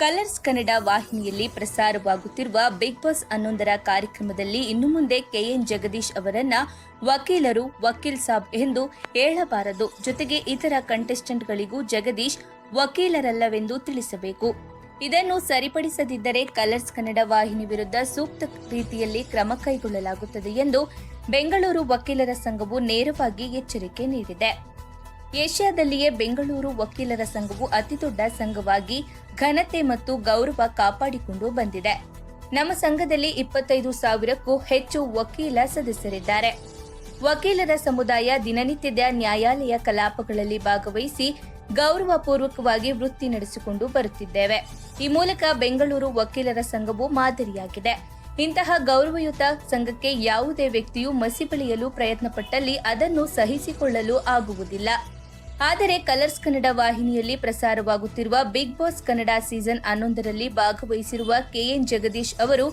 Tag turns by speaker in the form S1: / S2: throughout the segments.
S1: Colours Kannada ವಾಹಿನಿಯಲ್ಲಿ ಪ್ರಸಾರವಾಗುತ್ತಿರುವ big boss ಹನ್ನೊಂದರ ಕಾರ್ಯಕ್ರಮದಲ್ಲಿ ಇನ್ನು ಮುಂದೆ ಕೆಎನ್ ಜಗದೀಶ್ ಅವರನ್ನ ವಕೀಲರು, ವಕೀಲ್ ಸಾಬ್ ಎಂದು ಹೇಳಬಾರದು. ಜೊತೆಗೆ ಇತರ ಕಂಟೆಸ್ಟೆಂಟ್ಗಳಿಗೂ ಜಗದೀಶ್ ವಕೀಲರಲ್ಲವೆಂದು ತಿಳಿಸಬೇಕು. ಇದನ್ನು ಸರಿಪಡಿಸದಿದ್ದರೆ ಕಲರ್ಸ್ ಕನ್ನಡ ವಾಹಿನಿ ವಿರುದ್ಧ ಸೂಕ್ತ ರೀತಿಯಲ್ಲಿ ಕ್ರಮ ಕೈಗೊಳ್ಳಲಾಗುತ್ತದೆ ಎಂದು ಬೆಂಗಳೂರು ವಕೀಲರ ಸಂಘವು ನೇರವಾಗಿ ಎಚ್ಚರಿಕೆ ನೀಡಿದೆ. ಏಷ್ಯಾದಲ್ಲಿಯೇ ಬೆಂಗಳೂರು ವಕೀಲರ ಸಂಘವು ಅತಿದೊಡ್ಡ ಸಂಘವಾಗಿ ಘನತೆ ಮತ್ತು ಗೌರವ ಕಾಪಾಡಿಕೊಂಡು ಬಂದಿದೆ. ನಮ್ಮ ಸಂಘದಲ್ಲಿ ಇಪ್ಪತ್ತೈದು ಸಾವಿರಕ್ಕೂ ಹೆಚ್ಚು ವಕೀಲ ಸದಸ್ಯರಿದ್ದಾರೆ. ವಕೀಲರ ಸಮುದಾಯ ದಿನನಿತ್ಯದ ನ್ಯಾಯಾಲಯ ಕಲಾಪಗಳಲ್ಲಿ ಭಾಗವಹಿಸಿ ಗೌರವಪೂರ್ವಕವಾಗಿ ವೃತ್ತಿ ನಡೆಸಿಕೊಂಡು ಬರುತ್ತಿದ್ದೇವೆ. ಈ ಮೂಲಕ ಬೆಂಗಳೂರು ವಕೀಲರ ಸಂಘವು ಮಾದರಿಯಾಗಿದೆ. ಇಂತಹ ಗೌರವಯುತ ಸಂಘಕ್ಕೆ ಯಾವುದೇ ವ್ಯಕ್ತಿಯು ಮಸಿ ಬೆಳೆಯಲು ಪ್ರಯತ್ನಪಟ್ಟಲ್ಲಿ ಅದನ್ನು ಸಹಿಸಿಕೊಳ್ಳಲು ಆಗುವುದಿಲ್ಲ. ಆದರೆ ಕಲರ್ಸ್ ಕನ್ನಡ ವಾಹಿನಿಯಲ್ಲಿ ಪ್ರಸಾರವಾಗುತ್ತಿರುವ ಬಿಗ್ ಬಾಸ್ ಕನ್ನಡ ಸೀಸನ್ ಹನ್ನೊಂದರಲ್ಲಿ ಭಾಗವಹಿಸಿರುವ ಕೆಎನ್ ಜಗದೀಶ್ ಅವರು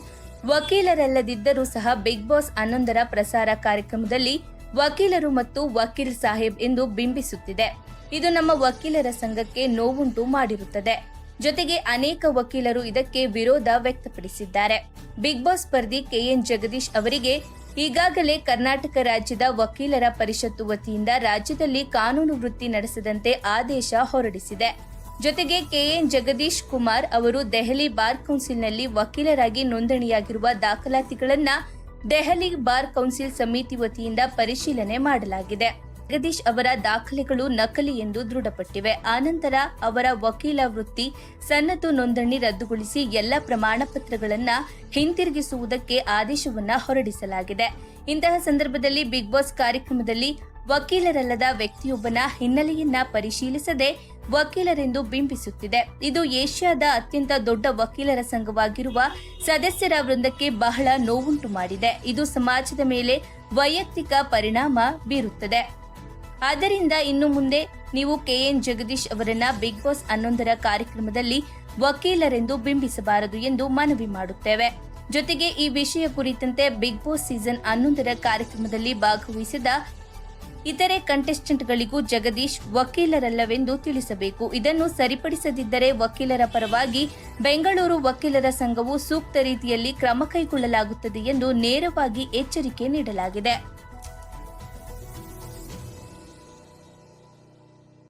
S1: ವಕೀಲರಲ್ಲದಿದ್ದರೂ ಸಹ ಬಿಗ್ ಬಾಸ್ ಹನ್ನೊಂದರ ಪ್ರಸಾರ ಕಾರ್ಯಕ್ರಮದಲ್ಲಿ ವಕೀಲರು ಮತ್ತು ವಕೀಲ್ ಸಾಹೇಬ್ ಎಂದು ಬಿಂಬಿಸುತ್ತಿದೆ. ಇದು ನಮ್ಮ ವಕೀಲರ ಸಂಘಕ್ಕೆ ನೋವುಂಟು ಮಾಡಿರುತ್ತದೆ. ಜೊತೆಗೆ ಅನೇಕ ವಕೀಲರು ಇದಕ್ಕೆ ವಿರೋಧ ವ್ಯಕ್ತಪಡಿಸಿದ್ದಾರೆ. ಬಿಗ್ ಬಾಸ್ ಸ್ಪರ್ಧಿ ಕೆಎನ್ ಜಗದೀಶ್ ಅವರಿಗೆ ಈಗಾಗಲೇ ಕರ್ನಾಟಕ ರಾಜ್ಯದ ವಕೀಲರ ಪರಿಷತ್ತು ವತಿಯಿಂದ ರಾಜ್ಯದಲ್ಲಿ ಕಾನೂನು ವೃತ್ತಿ ನಡೆಸದಂತೆ ಆದೇಶ ಹೊರಡಿಸಿದೆ. ಜೊತೆಗೆ ಕೆಎನ್ ಜಗದೀಶ್ ಕುಮಾರ್ ಅವರು ದೆಹಲಿ ಬಾರ್ ಕೌನ್ಸಿಲ್ನಲ್ಲಿ ವಕೀಲರಾಗಿ ನೋಂದಣಿಯಾಗಿರುವ ದಾಖಲಾತಿಗಳನ್ನು ದೆಹಲಿ ಬಾರ್ ಕೌನ್ಸಿಲ್ ಸಮಿತಿ ವತಿಯಿಂದ ಪರಿಶೀಲನೆ ಮಾಡಲಾಗಿದೆ. ಜಗದೀಶ್ ಅವರ ದಾಖಲೆಗಳು ನಕಲಿ ಎಂದು ದೃಢಪಟ್ಟಿವೆ. ಆನಂತರ ಅವರ ವಕೀಲ ವೃತ್ತಿ ಸನ್ನದ್ದು ನೋಂದಣಿ ರದ್ದುಗೊಳಿಸಿ ಎಲ್ಲ ಪ್ರಮಾಣ ಪತ್ರಗಳನ್ನು ಹಿಂತಿರುಗಿಸುವುದಕ್ಕೆ ಆದೇಶವನ್ನ ಹೊರಡಿಸಲಾಗಿದೆ. ಇಂತಹ ಸಂದರ್ಭದಲ್ಲಿ ಬಿಗ್ ಬಾಸ್ ಕಾರ್ಯಕ್ರಮದಲ್ಲಿ ವಕೀಲರಲ್ಲದ ವ್ಯಕ್ತಿಯೊಬ್ಬನ ಹಿನ್ನೆಲೆಯನ್ನ ಪರಿಶೀಲಿಸದೆ ವಕೀಲರೆಂದು ಬಿಂಬಿಸುತ್ತಿದೆ. ಇದು ಏಷ್ಯಾದ ಅತ್ಯಂತ ದೊಡ್ಡ ವಕೀಲರ ಸಂಘವಾಗಿರುವ ಸದಸ್ಯರ ವೃಂದಕ್ಕೆ ಬಹಳ ನೋವುಂಟು ಮಾಡಿದೆ. ಇದು ಸಮಾಜದ ಮೇಲೆ ವೈಯಕ್ತಿಕ ಪರಿಣಾಮ ಬೀರುತ್ತದೆ. ಆದ್ದರಿಂದ ಇನ್ನು ಮುಂದೆ ನೀವು ಕೆಎನ್ ಜಗದೀಶ್ ಅವರನ್ನ ಬಿಗ್ ಬಾಸ್ ಹನ್ನೊಂದರ ಕಾರ್ಯಕ್ರಮದಲ್ಲಿ ವಕೀಲರೆಂದು ಬಿಂಬಿಸಬಾರದು ಎಂದು ಮನವಿ ಮಾಡುತ್ತೇವೆ. ಜೊತೆಗೆ ಈ ವಿಷಯ ಕುರಿತಂತೆ ಬಿಗ್ ಬಾಸ್ ಸೀಸನ್ ಹನ್ನೊಂದರ ಕಾರ್ಯಕ್ರಮದಲ್ಲಿ ಭಾಗವಹಿಸಿದ ಇತರೆ ಕಂಟೆಸ್ಟೆಂಟ್ಗಳಿಗೂ ಜಗದೀಶ್ ವಕೀಲರಲ್ಲವೆಂದು ತಿಳಿಸಬೇಕು. ಇದನ್ನು ಸರಿಪಡಿಸದಿದ್ದರೆ ವಕೀಲರ ಪರವಾಗಿ ಬೆಂಗಳೂರು ವಕೀಲರ ಸಂಘವು ಸೂಕ್ತ ರೀತಿಯಲ್ಲಿ ಕ್ರಮ ಕೈಗೊಳ್ಳಲಾಗುತ್ತದೆ ಎಂದು ನೇರವಾಗಿ ಎಚ್ಚರಿಕೆ ನೀಡಲಾಗಿದೆ.